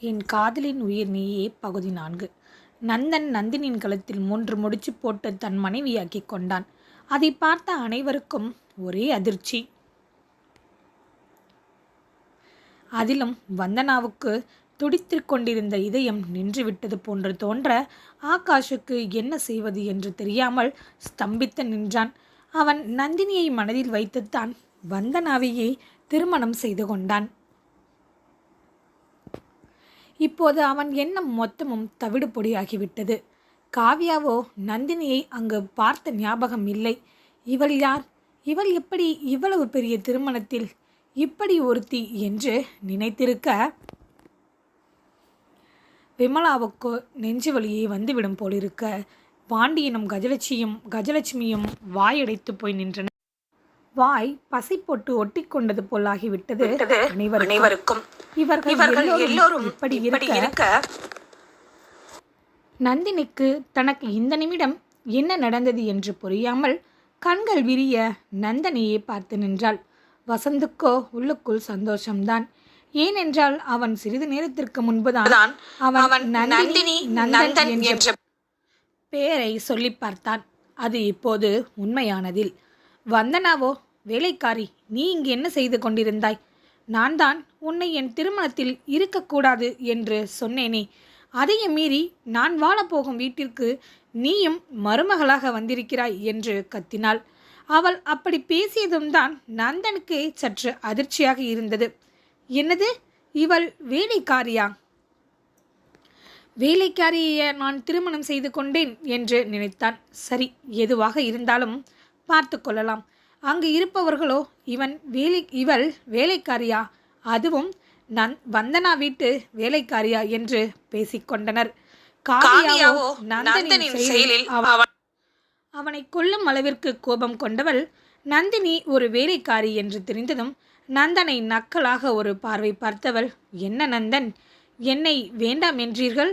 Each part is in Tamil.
என் காதலின் உயிர் நீயே பகுதி நான்கு. நந்தன் நந்தினியின் கழுத்தில் மூன்று முடிச்சு போட்டு தன் மனைவியாக்கி கொண்டான். அதை பார்த்த அனைவருக்கும் ஒரே அதிர்ச்சி. அதிலும் வந்தனாவுக்கு துடித்துக் கொண்டிருந்த இதயம் நின்றுவிட்டது போன்று தோன்ற ஆகாஷுக்கு என்ன செய்வது என்று தெரியாமல் ஸ்தம்பித்து நின்றான். அவன் நந்தினியை மனதில் வைத்துத்தான் வந்தனாவையே திருமணம் செய்து கொண்டான். இப்போது அவன் எண்ணம் மொத்தமும் தவிடு பொடியாகிவிட்டது காவ்யாவோ நந்தினியை அங்கு பார்த்த ஞாபகம் இல்லை. இவள் யார்? இவள் எப்படி இவ்வளவு பெரிய திருமணத்தில் இப்படி ஒருத்தி என்று நினைத்திருக்க? விமலாவுக்கு நெஞ்சு வலியே வந்துவிடும் போலிருக்க. பாண்டியனும் கஜலட்சியும் கஜலட்சுமியும் வாயடைத்து போய் நின்றன வாய் பசை போட்டு ஒட்டி கொண்டது போலாகிவிட்டது அனைவருக்கும். இவர்கள் எல்லோரும் இப்படி இருக்க. நந்தினிக்கு தனக்கு இந்த நிமிடம் என்ன நடந்தது என்று புரியாமல் கண்கள் விரிய நந்தனியை பார்த்து நின்றாள். வசந்துக்கோ உள்ளுக்குள் சந்தோஷம்தான். ஏனென்றால் அவன் சிறிது நேரத்திற்கு முன்புதான் தான் அவன் நந்தினி நந்தன் என்ற பெயரை சொல்லி பார்த்தான். அது இப்போது உண்மையானதில். வந்தனாவோ? வேலைக்காரி நீ இங்கு என்ன செய்து கொண்டிருந்தாய்? நான் தான் உன்னை என் திருமணத்தில் இருக்கக்கூடாது என்று சொன்னேனே. அதையும் மீறி நான் வாழப்போகும் வீட்டிற்கு நீயும் மருமகளாக வந்திருக்கிறாய் என்று கத்தினாள். அவள் அப்படி பேசியதும் தான் நந்தனுக்கு சற்று அதிர்ச்சியாக இருந்தது. என்னது? இவள் வேலைக்காரியா? வேலைக்காரியை நான் திருமணம் செய்து கொண்டேன் என்று நினைத்தான். சரி எதுவாக இருந்தாலும் பார்த்து கொள்ளலாம். அங்கு இருப்பவர்களோ இவன் வேலை இவள் வேலைக்காரியா? அதுவும் நன் வந்தனா வீட்டு வேலைக்காரியா என்று பேசிக்கொண்டனர். காவியாவோ நந்தனின் செயலில் செயலில் அவ- அவன் அவனை கொல்லும் அளவிற்கு கோபம் கொண்டவள் நந்தினி ஒரு வேலைக்காரி என்று தெரிந்ததும் நந்தனை நக்கலாக ஒரு பார்வை பார்த்தவள் என்ன நந்தன் என்னை வேண்டாம் என்றீர்கள்?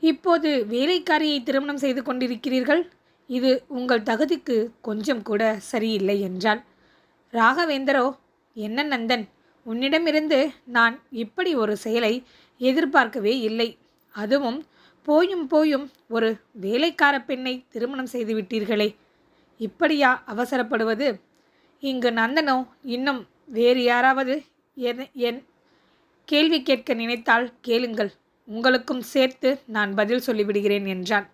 இப்போது வேலைக்காரியை திருமணம் செய்து கொண்டிருக்கிறீர்கள்? இது உங்கள் தகுதிக்கு கொஞ்சம் கூட சரியில்லை என்றாள். ராகவேந்தரோ என்ன நந்தன்? உன்னிடமிருந்து நான் இப்படி ஒரு செயலை எதிர்பார்க்கவே இல்லை. அதுவும் போயும் போயும் ஒரு வேலைக்கார பெண்ணை திருமணம் செய்து விட்டீர்களே. இப்படியா அவசரப்படுவது? இங்கு நந்தனோ இன்னும் வேறு யாராவது என் என் கேள்வி கேட்க நினைத்தால் கேளுங்கள். உங்களுக்கும் சேர்த்து நான் பதில் சொல்லிவிடுகிறேன் என்றான்.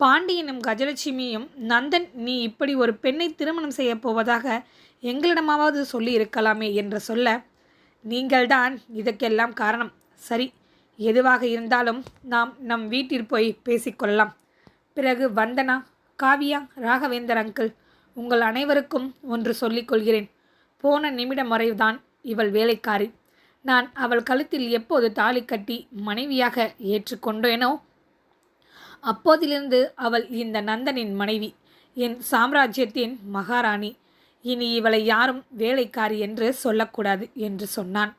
பாண்டியனும் கஜலட்சுமியும் நந்தன் நீ இப்படி ஒரு பெண்ணை திருமணம் செய்யப் போவதாக எங்களிடமாவது சொல்லி இருக்கலாமே என்று சொல்ல நீங்கள்தான் இதற்கெல்லாம் காரணம். சரி எதுவாக இருந்தாலும் நாம் நம் வீட்டில் போய் பேசிக்கொள்ளலாம் பிறகு வந்தனா காவியா ராகவேந்தர் அங்கிள் உங்கள் அனைவருக்கும் ஒன்று சொல்லிக் கொள்கிறேன். போன நிமிடம் வரைதான் இவள் வேலைக்காரி. நான் அவள் கழுத்தில் எப்போது தாலி கட்டி மனைவியாக ஏற்றுக்கொண்டேனோ அப்போதிலிருந்து அவள் இந்த நந்தனின் மனைவி என் சாம்ராஜ்யத்தின் மகாராணி. இனி இவளை யாரும் வேலைக்காரி என்று சொல்லக்கூடாது என்று சொன்னான்.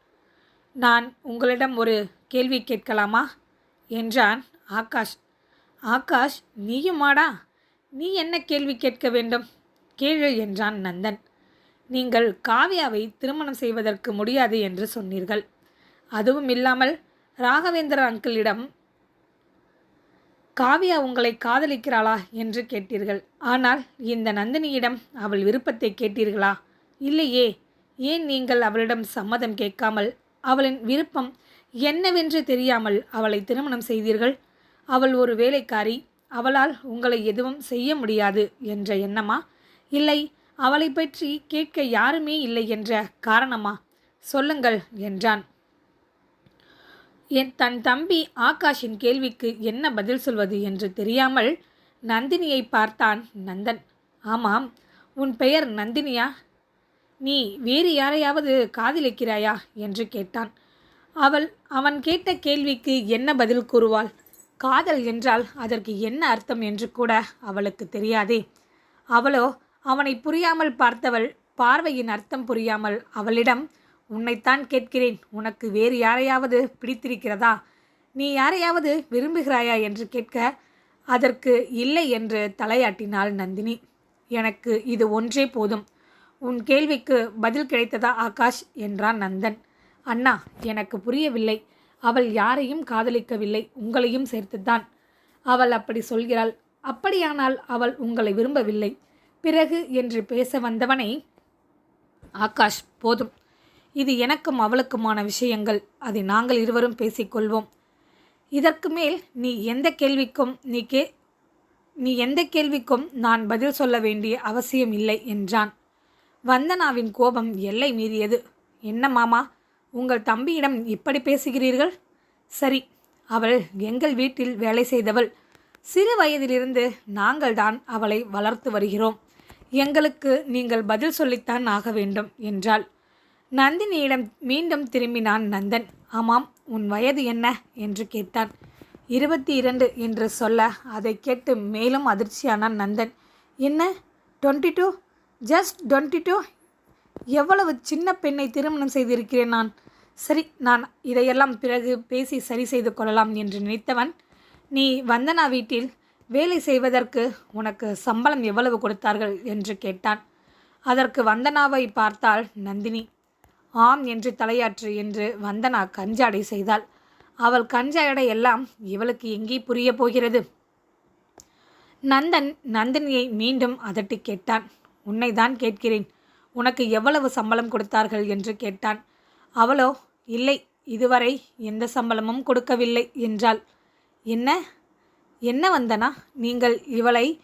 நான் உங்களிடம் ஒரு கேள்வி கேட்கலாமா? என்றான் ஆகாஷ். ஆகாஷ் நீயுமாடா? நீ என்ன கேள்வி கேட்க வேண்டும்? கேளு என்றான் நந்தன். நீங்கள் காவியாவை திருமணம் செய்வதற்கு முடியாது என்று சொன்னீர்கள். அதுவும் இல்லாமல் ராகவேந்திர அங்கிளிடம் காவியா உங்களை காதலிக்கிறாளா என்று கேட்டீர்கள். ஆனால் இந்த நந்தினியிடம் அவள் விருப்பத்தை கேட்டீர்களா? இல்லையே. ஏன் நீங்கள் அவளிடம் சம்மதம் கேட்காமல் அவளின் விருப்பம் என்னவென்று தெரியாமல் அவளை திருமணம் செய்தீர்கள்? அவள் ஒரு வேலைக்காரி. அவளால் உங்களை எதுவும் செய்ய முடியாது என்ற எண்ணமா? இல்லை. அவளை பற்றி கேட்க யாருமே இல்லை என்ற காரணமா? சொல்லுங்கள் என்றான். என் தன் தம்பி ஆகாஷின் கேள்விக்கு என்ன பதில் சொல்வது என்று தெரியாமல் நந்தினியை பார்த்தான் நந்தன். ஆமாம் உன் பெயர் நந்தினியா? நீ வேறு யாரையாவது காதலிக்கிறாயா? என்று கேட்டான். அவள் அவன் கேட்ட கேள்விக்கு என்ன பதில் கூறுவாள்? காதல் என்றால் அதற்கு என்ன அர்த்தம் என்று கூட அவளுக்கு தெரியாதே. அவளோ அவனை புரியாமல் பார்த்தவள் பார்வையின் அர்த்தம் புரியாமல் அவளிடம் உன்னைத்தான் கேட்கிறேன். உனக்கு வேறு யாரையாவது பிடித்திருக்கிறதா? நீ யாரையாவது விரும்புகிறாயா? என்று கேட்க அதற்கு இல்லை என்று தலையாட்டினாள் நந்தினி. எனக்கு இது ஒன்றே போதும். உன் கேள்விக்கு பதில் கிடைத்ததா ஆகாஷ்? என்றான் நந்தன். அண்ணா எனக்கு புரியவில்லை. அவள் யாரையும் காதலிக்கவில்லை. உங்களையும் சேர்த்துத்தான். அவள் அப்படி சொல்கிறாள். அப்படியானால் அவள் உங்களை விரும்பவில்லை. பிறகு என்று பேச வந்தவனை ஆகாஷ் போதும். இது எனக்கும் அவளுக்குமான விஷயங்கள். அதை நாங்கள் இருவரும் பேசிக்கொள்வோம். இதற்கு மேல் நீ எந்த கேள்விக்கும் நீ கே நீ எந்த கேள்விக்கும் நான் பதில் சொல்ல வேண்டிய அவசியம் இல்லை என்றான். வந்தனாவின் கோபம் எல்லை மீறியது. என்ன மாமா உங்கள் தம்பியிடம் இப்படி பேசுகிறீர்கள்? சரி அவள் எங்கள் வீட்டில் வேலை செய்தவள். சிறு வயதிலிருந்து நாங்கள்தான் அவளை வளர்த்து வருகிறோம். எங்களுக்கு நீங்கள் பதில் சொல்லித்தான் ஆக வேண்டும் என்றாள். நந்தினியிடம் மீண்டும் திரும்பினான் நந்தன். ஆமாம் உன் வயது என்ன என்று கேட்டான். இருபத்தி இரண்டு என்று சொல்ல அதை கேட்டு மேலும் அதிர்ச்சியானான் நந்தன். என்ன? Twenty two just twenty two எவ்வளவு சின்ன பெண்ணை திருமணம் செய்திருக்கிறேன் நான். சரி நான் இதையெல்லாம் பிறகு பேசி சரி செய்து கொள்ளலாம் என்று நினைத்தவன் நீ வந்தனா வீட்டில் வேலை செய்வதற்கு உனக்கு சம்பளம் எவ்வளவு கொடுத்தார்கள் என்று கேட்டான். அதற்கு வந்தனாவை பார்த்தாள் நந்தினி. ஆம் என்று தலையாற்று என்று வந்தனா கஞ்சாடை செய்தாள். அவள் கஞ்சாடை எல்லாம் இவளுக்கு எங்கே புரிய போகிறது? நந்தன் நந்தினியை மீண்டும் அதட்டி கேட்டான். உன்னைதான் கேட்கிறேன். உனக்கு எவ்வளவு சம்பளம் கொடுத்தார்கள்? என்று கேட்டான். அவளோ இல்லை இதுவரை எந்த சம்பளமும் கொடுக்கவில்லை என்றாள். என்ன? என்ன வந்தனா? நீங்கள் இவளை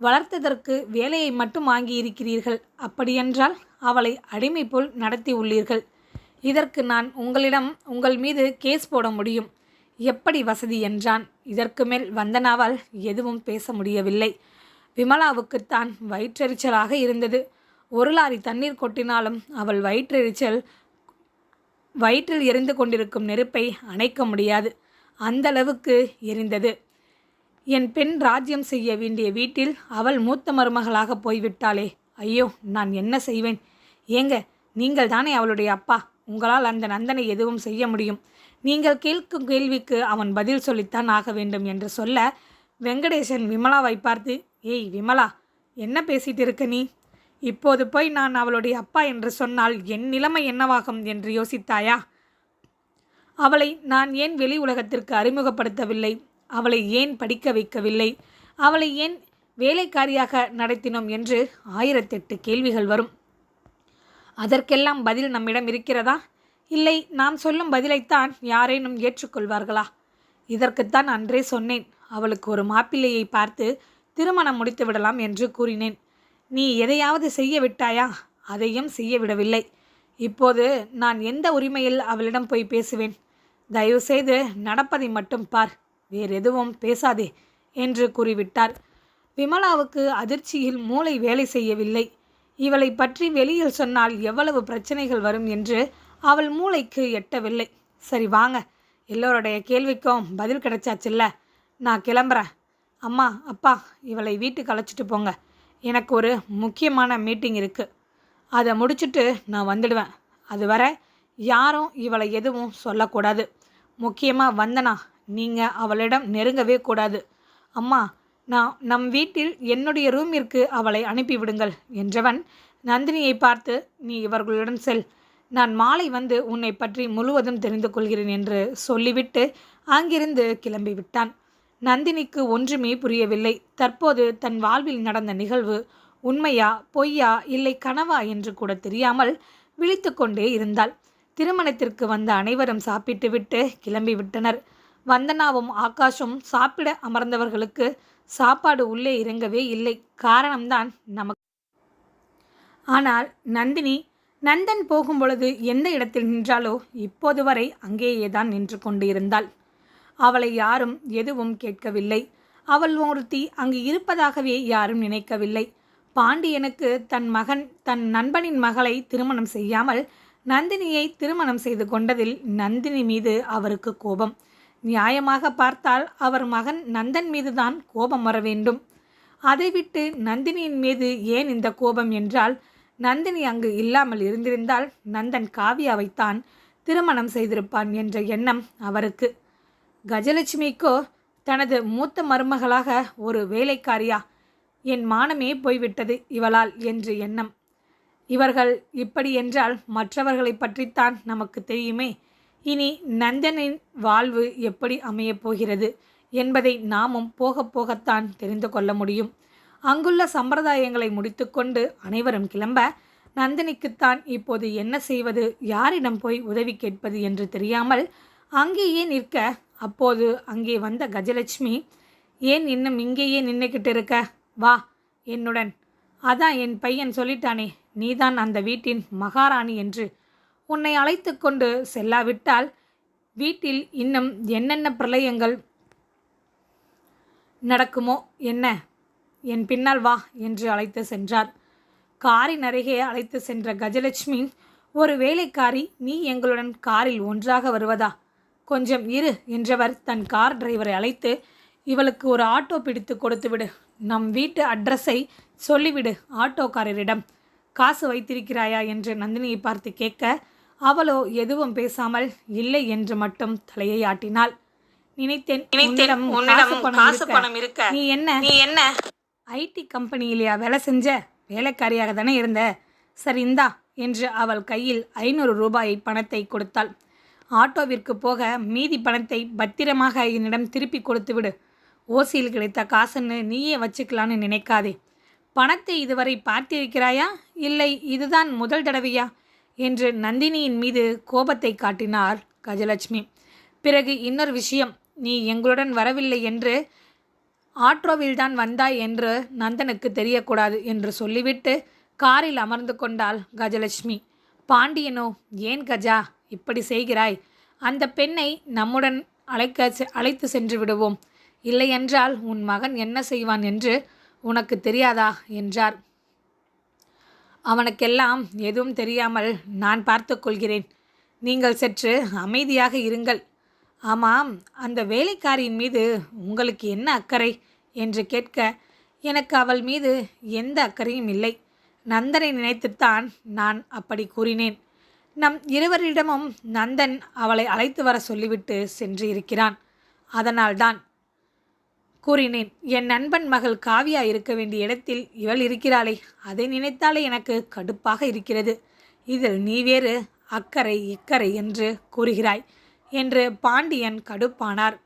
வளர்த்ததற்கு வேலையை மட்டும் வாங்கியிருக்கிறீர்கள். அப்படியென்றால் அவளை அடிமை போல் நடத்தி உள்ளீர்கள். இதற்கு நான் உங்களிடம் உங்கள் மீது கேஸ் போட முடியும். எப்படி வசதி என்றான். இதற்கு மேல் வந்தனாவால் எதுவும் பேச முடியவில்லை. விமலாவுக்குத்தான் வயிற்றெரிச்சலாக இருந்தது. ஒரு லாரி தண்ணீர் கொட்டினாலும் அவள் வயிற்றெரிச்சல் வயிற்றில் எரிந்து கொண்டிருக்கும் நெருப்பை அணைக்க முடியாது. அந்தளவுக்கு எரிந்தது. என் பெண் ராஜ்யம் செய்ய வேண்டிய வீட்டில் அவள் மூத்த மருமகளாக போய்விட்டாளே. ஐயோ நான் என்ன செய்வேன்? ஏங்க நீங்கள் தானே அவளுடைய அப்பா. உங்களால் அந்த நந்தனை எதுவும் செய்ய முடியும். நீங்கள் கேட்கும் கேள்விக்கு அவன் பதில் சொல்லித்தான் ஆக வேண்டும் என்று சொல்ல வெங்கடேசன் விமலாவை பார்த்து ஏய் விமலா என்ன பேசிட்டு இருக்க நீ? இப்போது போய் நான் அவளுடைய அப்பா என்று சொன்னால் என் நிலைமை என்னவாகும்? என்று யோசித்தாயா? அவளை நான் ஏன் வெளி உலகத்திற்கு அறிமுகப்படுத்தவில்லை? அவளை ஏன் படிக்க வைக்கவில்லை? அவளை ஏன் வேலைக்காரியாக நடத்தினோம் என்று ஆயிரத்தெட்டு கேள்விகள் வரும். அதற்கெல்லாம் பதில் நம்மிடம் இருக்கிறதா? இல்லை நாம் சொல்லும் பதிலைத்தான் யாரேனும் ஏற்றுக்கொள்வார்களா? இதற்குத்தான் அன்றே சொன்னேன். அவளுக்கு ஒரு மாப்பிள்ளையை பார்த்து திருமணம் முடித்து விடலாம் என்று கூறினேன். நீ எதையாவது செய்ய விட்டாயா? அதையும் செய்ய விடவில்லை. இப்போது நான் எந்த உரிமையில் அவளிடம் போய் பேசுவேன்? தயவுசெய்து நடப்பதை மட்டும் பார். வேறு எதுவும் பேசாதே என்று கூறிவிட்டார். விமலாவுக்கு அதிர்ச்சியில் மூளை வேலை செய்யவில்லை. இவளை பற்றி வெளியில் சொன்னால் எவ்வளவு பிரச்சனைகள் வரும் என்று அவள் மூளைக்கு எட்டவில்லை. சரி வாங்க எல்லோருடைய கேள்விக்கும் பதில் கிடைச்சாச்சுல்ல? நான் கிளம்புறேன். அம்மா அப்பா இவளை வீட்டுக்கு அழைச்சிட்டு போங்க. எனக்கு ஒரு முக்கியமான மீட்டிங் இருக்குது அதை முடிச்சுட்டு நான் வந்துடுவேன். அது வர யாரும் இவளை எதுவும் சொல்லக்கூடாது. முக்கியமாக வந்தனா நீங்கள் அவளிடம் நெருங்கவே கூடாது. அம்மா நான் நம் வீட்டில் என்னுடைய ரூமிற்கு அவளை அனுப்பிவிடுங்கள் என்றவன் நந்தினியை பார்த்து நீ இவர்களுடன் செல். நான் மாலை வந்து உன்னை பற்றி முழுவதும் தெரிந்து கொள்கிறேன் என்று சொல்லிவிட்டு அங்கிருந்து கிளம்பி விட்டான் நந்தினிக்கு ஒன்றுமே புரியவில்லை. தற்போது தன் வாழ்வில் நடந்த நிகழ்வு உண்மையா பொய்யா இல்லை கனவா என்று கூட தெரியாமல் விழித்து கொண்டே இருந்தாள். திருமணத்திற்கு வந்த அனைவரும் சாப்பிட்டுவிட்டு கிளம்பிவிட்டனர். வந்தனாவும் ஆகாஷும் சாப்பிட அமர்ந்தவர்களுக்கு சாப்பாடு உள்ளே இறங்கவே இல்லை. காரணம்தான் நமக்கு. ஆனால் நந்தினி நந்தன் போகும் பொழுது எந்த இடத்தில் நின்றாலோ இப்போது வரை அங்கேயே தான் நின்று கொண்டிருந்தாள். அவளை யாரும் எதுவும் கேட்கவில்லை. அவள் ஒருத்தி அங்கு இருப்பதாகவே யாரும் நினைக்கவில்லை. பாண்டியனுக்கு தன் மகன் தன் நண்பனின் மகளை திருமணம் செய்யாமல் நந்தினியை திருமணம் செய்து கொண்டதில் நந்தினி மீது அவருக்கு கோபம். நியாயமாக பார்த்தால் அவர் மகன் நந்தன் மீதுதான் கோபம் வர வேண்டும். அதை விட்டு நந்தினியின் மீது ஏன் இந்த கோபம் என்றால் நந்தினி அங்கு இல்லாமல் இருந்திருந்தால் நந்தன் காவியாவைத்தான் திருமணம் செய்திருப்பான் என்ற எண்ணம் அவருக்கு. கஜலட்சுமிக்கோ தனது மூத்த மருமகளாக ஒரு வேலைக்காரியா? என் மானமே போய்விட்டது இவளால் என்று எண்ணம். இவர்கள் இப்படி என்றால் மற்றவர்களை பற்றித்தான் நமக்கு தெரியுமே. இனி நந்தனின் வாழ்வு எப்படி அமையப் போகிறது என்பதை நாமும் போக போகத்தான் தெரிந்து கொள்ள முடியும். அங்குள்ள சம்பிரதாயங்களை முடித்துக்கொண்டு அனைவரும் கிளம்ப நந்தினிக்குத்தான் இப்போது என்ன செய்வது யாரிடம் போய் உதவி கேட்பது என்று தெரியாமல் அங்கேயே நிற்க அப்போது அங்கே வந்த கஜலட்சுமி ஏன் இன்னும் இங்கேயே நின்றுக்கிட்டு இருக்க? வா என்னுடன். அதான் என் பையன் சொல்லிட்டானே நீதான் அந்த வீட்டின் மகாராணி என்று உன்னை அழைத்து கொண்டு செல்லாவிட்டால் வீட்டில் இன்னும் என்னென்ன பிரளயங்கள் நடக்குமோ என்ன? என் பின்னால் வா என்று அழைத்து சென்றார். காரின் அருகே அழைத்து சென்ற கஜலட்சுமி ஒரு வேலைக்காரி நீ எங்களுடன் காரில் ஒன்றாக வருவதா? கொஞ்சம் இரு என்றவர் தன் கார் டிரைவரை அழைத்து இவளுக்கு ஒரு ஆட்டோ பிடித்து கொடுத்துவிடு நம் வீட்டு அட்ரஸை சொல்லிவிடு ஆட்டோக்காரரிடம். காசு வைத்திருக்கிறாயா? என்று நந்தினியை பார்த்து கேட்க அவளோ எதுவும் பேசாமல் இல்லை என்று மட்டும் தலையை ஆட்டினாள். நினைத்தேன் நினைத்தேன் உன்னிடம் காசு. பணம் இருக்க. நீ என்ன? நீ என்ன? ஐடி கம்பெனியிலையா வேலை செஞ்ச? வேலைக்காரியாக தானே இருந்த. சரி இந்தா என்று அவள் கையில் ஐநூறு ரூபாயை பணத்தை கொடுத்தாள். ஆட்டோவிற்கு போக மீதி பணத்தை பத்திரமாக என்னிடம் திருப்பி கொடுத்து விடு ஓசியில் கிடைத்த காசுன்னு நீயே வச்சுக்கலான்னு நினைக்காதே. பணத்தை இதுவரை பார்த்திருக்கிறாயா? இல்லை இதுதான் முதல் தடவையா? என்று நந்தினியின் மீது கோபத்தை காட்டினார் கஜலட்சுமி. பிறகு இன்னொரு விஷயம் நீ எங்களுடன் வரவில்லை என்று ஆட்டோவில்தான் வந்தாய் என்று நந்தனுக்கு தெரியக்கூடாது என்று சொல்லிவிட்டு காரில் அமர்ந்து கொண்டாள் கஜலட்சுமி. பாண்டியனோ ஏன் கஜா இப்படி செய்கிறாய்? அந்த பெண்ணை நம்முடன் அழைக்க செ- அழைத்து சென்று விடுவோம். இல்லையென்றால் உன் மகன் என்ன செய்வான் என்று உனக்கு தெரியாதா? என்றார். அவனுக்கெல்லாம் எதுவும் தெரியாமல் நான் பார்த்து கொள்கிறேன். நீங்கள் சற்று அமைதியாக இருங்கள். ஆமாம் அந்த வேலைக்காரியின் மீது உங்களுக்கு என்ன அக்கறை? என்று கேட்க எனக்கு அவள் மீது எந்த அக்கறையும் இல்லை. நந்தனை நினைத்துத்தான் நான் அப்படி கூறினேன். நம் இருவரிடமும் நந்தன் அவளை அழைத்து வர சொல்லிவிட்டு சென்று இருக்கிறான். அதனால்தான் கூறினேன் என் நண்பன் மகள் காவியா இருக்க வேண்டிய இடத்தில் இவள் இருக்கிறாளே. அதை நினைத்தாலே எனக்கு கடுப்பாக இருக்கிறது. இதில் நீ வேறு அக்கறை இக்கறை என்று கூறுகிறாய் என்று பாண்டியன் கடுப்பானார்.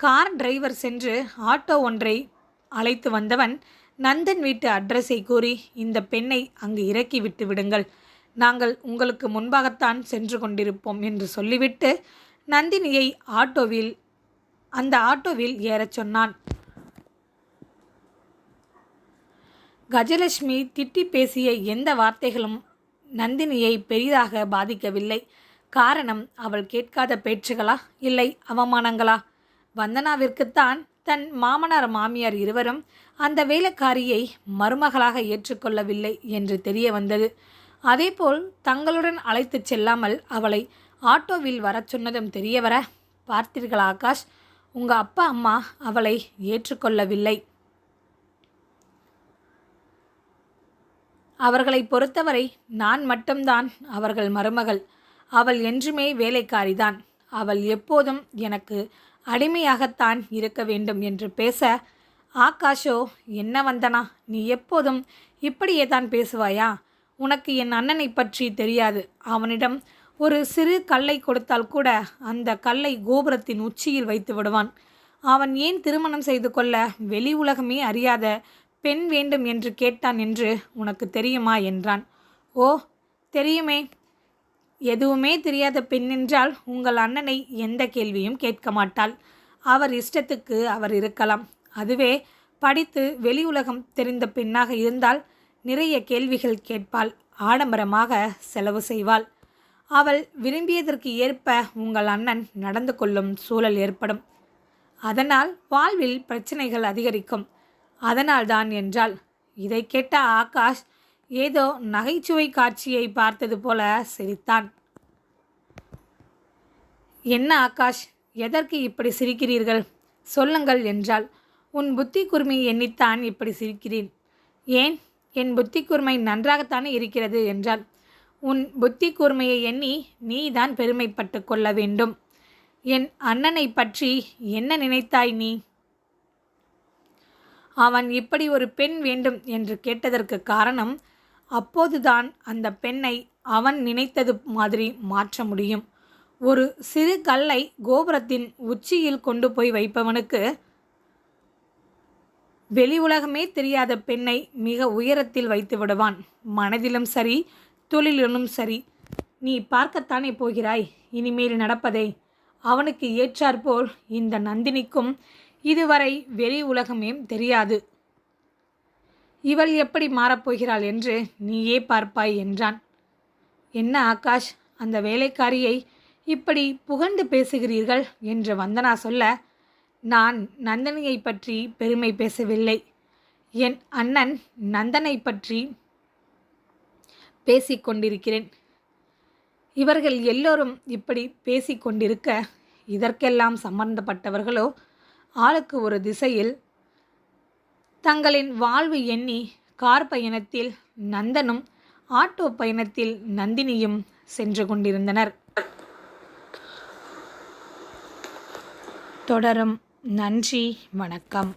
கார் டிரைவர் சென்று ஆட்டோ ஒன்றை அழைத்து வந்தவன் நந்தன் வீட்டு அட்ரஸை கூறி இந்த பெண்ணை அங்கு இறக்கி விட்டு விடுங்கள். நாங்கள் உங்களுக்கு முன்பாகத்தான் சென்று கொண்டிருப்போம் என்று சொல்லிவிட்டு நந்தினியை ஆட்டோவில் அந்த ஆட்டோவில் ஏறச் சொன்னான். கஜலட்சுமி திட்டி பேசிய எந்த வார்த்தைகளும் நந்தினியை பெரிதாக பாதிக்கவில்லை. காரணம் அவள் கேட்காத பேச்சுகளா? இல்லை அவமானங்களா? வந்தனாவிற்குத்தான் தன் மாமனார் மாமியார் இருவரும் அந்த வேலைக்காரியை மருமகளாக ஏற்றுக்கொள்ளவில்லை என்று தெரிய வந்தது. அதேபோல் தங்களுடன் அழைத்துச் செல்லாமல் அவளை ஆட்டோவில் வரச் சொன்னதும் தெரியவர பார்த்தீர்களா ஆகாஷ்? உங்க அப்பா அம்மா அவளை ஏற்றுக்கொள்ளவில்லை. அவர்களை பொறுத்தவரை நான் மட்டும்தான் அவர்கள் மருமகள். அவள் என்றுமே வேலைக்காரிதான். அவள் எப்போதும் எனக்கு அடிமையாகத்தான் இருக்க வேண்டும் என்று பேச ஆகாஷோ என்ன வந்தனா? நீ எப்போதும் இப்படியே தான் பேசுவாயா? உனக்கு என் அண்ணனை பற்றி தெரியாது. அவனிடம் ஒரு சிறு கல்லை கொடுத்தால் கூட அந்த கல்லை கோபுரத்தின் உச்சியில் வைத்து விடுவான். அவன் ஏன் திருமணம் செய்து கொள்ள வெளி உலகமே அறியாத பெண் வேண்டும் என்று கேட்டான் என்று உனக்கு தெரியுமா என்றான். ஓ தெரியுமே. எதுவுமே தெரியாத பெண் என்றால் உங்கள் அண்ணனை எந்த கேள்வியும் கேட்க மாட்டாள். அவர் இஷ்டத்துக்கு அவர் இருக்கலாம். அதுவே படித்து வெளி உலகம் தெரிந்த பெண்ணாக இருந்தால் நிறைய கேள்விகள் கேட்பாள். ஆடம்பரமாக செலவு செய்வாள். அவள் விரும்பியதற்கு ஏற்ப உங்கள் அண்ணன் நடந்து கொள்ளும் சூழல் ஏற்படும். அதனால் வாழ்வில் பிரச்சனைகள் அதிகரிக்கும். அதனால்தான் என்றால் இதை கேட்ட ஆகாஷ் ஏதோ நகைச்சுவை காட்சியை பார்த்தது போல சிரித்தான். என்ன ஆகாஷ் எதற்கு இப்படி சிரிக்கிறீர்கள்? சொல்லுங்கள் என்றால் உன் புத்தி கூர்மை எண்ணித்தான் இப்படி சிரிக்கிறேன். ஏன்? என் புத்தி குருமை நன்றாகத்தானே இருக்கிறது என்றாள். உன் புத்தி கூர்மையை எண்ணி நீதான் பெருமைப்பட்டு கொள்ள வேண்டும். என் அண்ணனை பற்றி என்ன நினைத்தாய் நீ? அவன் இப்படி ஒரு பெண் வேண்டும் என்று கேட்டதற்கு காரணம் அப்போதுதான் அந்த பெண்ணை அவன் நினைத்தது மாதிரி மாற்ற முடியும். ஒரு சிறு கல்லை கோபுரத்தின் உச்சியில் கொண்டு போய் வைப்பவனுக்கு வெளி உலகமே தெரியாத பெண்ணை மிக உயரத்தில் வைத்து விடுவான். மனதிலும் சரி தொழிலிலும் சரி நீ பார்க்கத்தானே போகிறாய்? இனிமேல் நடப்பதை அவனுக்கு ஏற்றாற்போல் இந்த நந்தினிக்கும் இதுவரை வெளி உலகமே தெரியாது. இவள் எப்படி மாறப்போகிறாள் என்று நீயே பார்ப்பாய் என்றான். என்ன ஆகாஷ் அந்த வேலைக்காரியை இப்படி புகழ்ந்து பேசுகிறீர்கள் என்று வந்தனா சொல்ல நான் நந்தினியை பற்றி பெருமை பேசவில்லை. என் அண்ணன் நந்தனை பற்றி பேசிக்கொண்டிருக்கிறேன். இவர்கள் எல்லோரும் இப்படி பேசிக்கொண்டிருக்க இதற்கெல்லாம் சம்பந்தப்பட்டவர்களோ ஆளுக்கு ஒரு திசையில் தங்களின் வாழ்வு எண்ணி கார் பயணத்தில் நந்தனும் ஆட்டோ பயணத்தில் நந்தினியும் சென்று கொண்டிருந்தனர். தொடரும் நன்றி வணக்கம்.